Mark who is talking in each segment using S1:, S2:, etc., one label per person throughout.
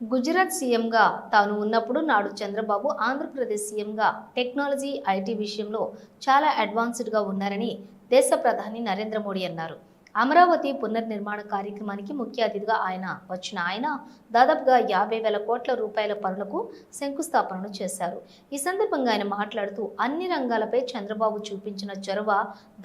S1: గుజరాత్ సీఎంగా తాను ఉన్నప్పుడు నాడు చంద్రబాబు ఆంధ్రప్రదేశ్ సీఎంగా టెక్నాలజీ ఐటీ విషయంలో చాలా అడ్వాన్స్డ్గా ఉన్నారని దేశ ప్రధాని నరేంద్ర మోడీ అన్నారు. అమరావతి పునర్నిర్మాణ కార్యక్రమానికి ముఖ్య అతిథిగా ఆయన వచ్చిన ఆయన దాదాపుగా యాభై వేల కోట్ల రూపాయల పనులకు శంకుస్థాపనలు చేశారు ఈ సందర్భంగా ఆయన మాట్లాడుతూ అన్ని రంగాలపై చంద్రబాబు చూపించిన చొరవ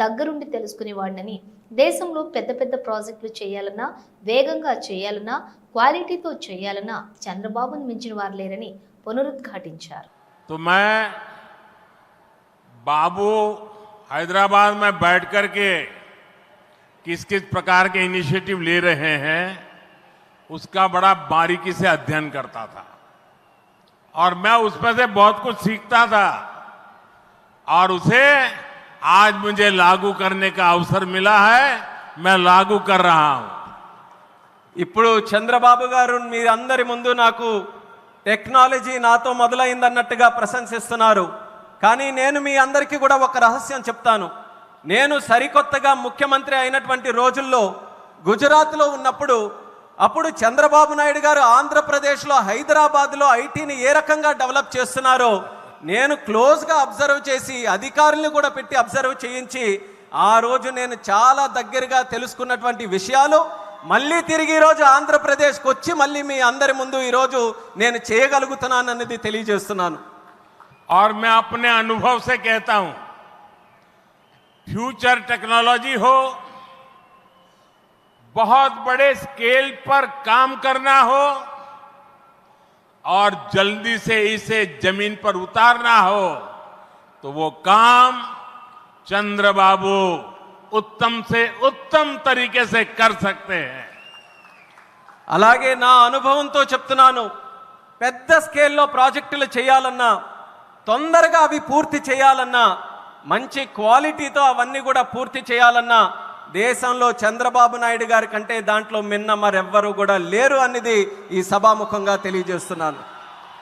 S1: దగ్గరుండి తెలుసుకునేవాడినని దేశంలో పెద్ద పెద్ద ప్రాజెక్టులు చేయాలన్నా వేగంగా చేయాలన్నా క్వాలిటీతో చేయాలన్నా చంద్రబాబును మించిన వారు లేరని పునరుద్ఘాటించారు
S2: तो मैं बाबू हैदराबाद में बैठ कर के किस किस प्रकार के इनिशिएटिव ले रहे हैं उसका बड़ा बारीकी से अध्ययन करता था और मैं उसमें से बहुत कुछ सीखता था और उसे आज मुझे लागू करने का अवसर मिला है मैं लागू कर रहा हूं
S3: ఇప్పుడు చంద్రబాబు గారు మీ అందరి ముందు నాకు టెక్నాలజీ నాతో మొదలైందన్నట్టుగా ప్రశంసిస్తున్నారు కానీ నేను మీ అందరికీ కూడా ఒక రహస్యం చెప్తాను నేను సరికొత్తగా ముఖ్యమంత్రి అయినటువంటి రోజుల్లో గుజరాత్లో ఉన్నప్పుడు అప్పుడు చంద్రబాబు నాయుడు గారు ఆంధ్రప్రదేశ్లో హైదరాబాద్లో ఐటీని ఏ రకంగా డెవలప్ చేస్తున్నారో నేను క్లోజ్గా అబ్జర్వ్ చేసి అధికారులను కూడా పెట్టి అబ్జర్వ్ చేయించి ఆ రోజు నేను చాలా దగ్గరగా తెలుసుకున్నటువంటి విషయాలు మళ్ళీ తిరిగి ఈరోజు ఆంధ్రప్రదేశ్కి వచ్చి మళ్ళీ మీ అందరి ముందు ఈరోజు నేను చేయగలుగుతున్నానన్నది తెలియజేస్తున్నాను
S2: और मैं अपने अनुभव से कहता हूं फ्यूचर टेक्नोलॉजी हो बहुत बड़े स्केल पर काम करना हो और जल्दी से इसे जमीन पर उतारना हो तो वो काम चंद्रबाबू उत्तम से उत्तम तरीके से कर सकते हैं
S3: అలాగే నా అనుభవంతో చెప్తున్నాను పెద్ద స్కేల్లో ప్రాజెక్టులు చేయాలన్నా తొందరగా అవి పూర్తి చేయాలన్నా మంచి క్వాలిటీతో అవన్నీ కూడా పూర్తి చేయాలన్నా దేశంలో చంద్రబాబు నాయుడు గారి కంటే దాంట్లో మిన్న మరెవ్వరూ కూడా లేరు అనేది ఈ సభాముఖంగా తెలియజేస్తున్నాను.